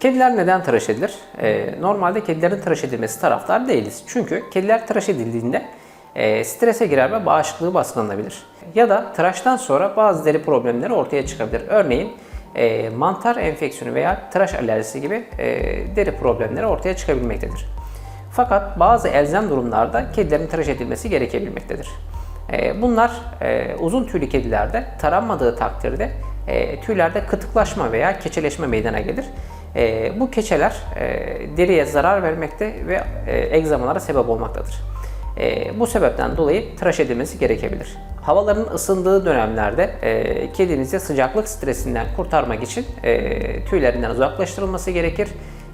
Kediler neden tıraş edilir? Ee, normalde kedilerin tıraş edilmesi taraftar değiliz. Çünkü kediler tıraş edildiğinde e, strese girer ve bağışıklığı baskılanabilir. Ya da tıraştan sonra bazı deri problemleri ortaya çıkabilir. Örneğin e, mantar enfeksiyonu veya tıraş alerjisi gibi e, deri problemleri ortaya çıkabilmektedir. Fakat bazı elzem durumlarda kedilerin tıraş edilmesi gerekebilmektedir. E, Bunlar e, uzun tüylü kedilerde taranmadığı takdirde e, tüylerde kıtıklaşma veya keçeleşme meydana gelir. E, Bu keçeler e, deriye zarar vermekte ve e, egzamalara sebep olmaktadır. E, Bu sebepten dolayı tıraş edilmesi gerekebilir. Havaların ısındığı dönemlerde e, kedinizi sıcaklık stresinden kurtarmak için e, tüylerinden uzaklaştırılması gerekir.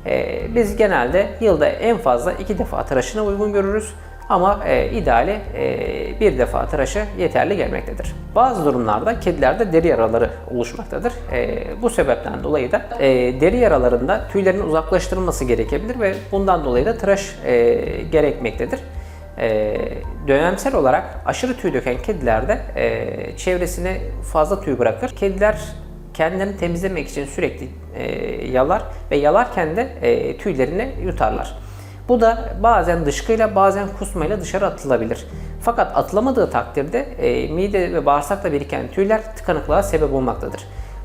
E, Biz genelde yılda en fazla iki defa tıraşına uygun görürüz. Ama e, ideali e, bir defa tıraşı yeterli gelmektedir. Bazı durumlarda kedilerde deri yaraları oluşmaktadır. E, bu sebepten dolayı da e, deri yaralarında tüylerin uzaklaştırılması gerekebilir ve bundan dolayı da tıraş e, gerekmektedir. E, dönemsel olarak aşırı tüy döken kedilerde e, çevresine fazla tüy bırakır. Kediler kendilerini temizlemek için sürekli e, yalar ve yalarken de e, tüylerini yutarlar. Bu da bazen dışkıyla bazen kusmayla dışarı atılabilir. Fakat atılamadığı takdirde e, mide ve bağırsakta biriken tüyler tıkanıklığa sebep olmaktadır.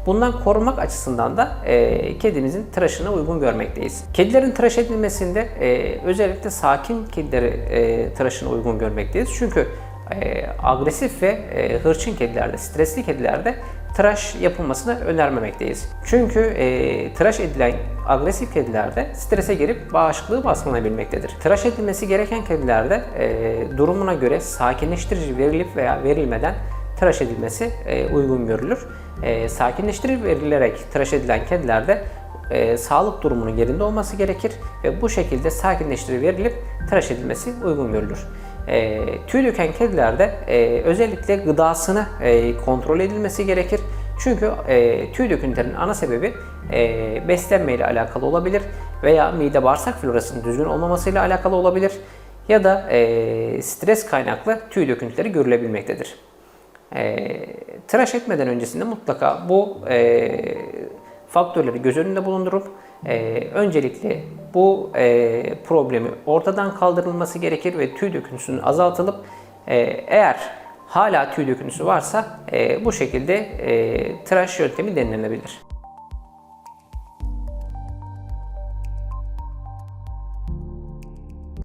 Bundan korumak açısından da e, kedimizin tıraşına uygun görmekteyiz. Kedilerin tıraş edilmesinde e, özellikle sakin kedileri e, tıraşına uygun görmekteyiz. Çünkü e, agresif ve e, hırçın kedilerde, stresli kedilerde tıraş yapılmasını önermemekteyiz. Çünkü e, tıraş edilen agresif kedilerde strese girip bağışıklığı baskılanabilmektedir. Tıraş edilmesi gereken kedilerde e, durumuna göre sakinleştirici verilip veya verilmeden tıraş edilmesi e, uygun görülür. E, sakinleştirici verilerek tıraş edilen kedilerde e, sağlık durumunun yerinde olması gerekir ve bu şekilde sakinleştirici verilip tıraş edilmesi uygun görülür. E, tüy döken kedilerde e, özellikle gıdasını e, kontrol edilmesi gerekir. Çünkü e, tüy döküntülerinin ana sebebi e, beslenme ile alakalı olabilir veya mide bağırsak florasının düzgün olmamasıyla alakalı olabilir ya da e, stres kaynaklı tüy döküntüleri görülebilmektedir. E, tıraş etmeden öncesinde mutlaka bu e, faktörleri göz önünde bulundurup e, öncelikle bu e, problemi ortadan kaldırılması gerekir ve tüy döküntüsünün azaltılıp e, eğer hala tüy döküntüsü varsa e, bu şekilde e, tıraş yöntemi denilebilir.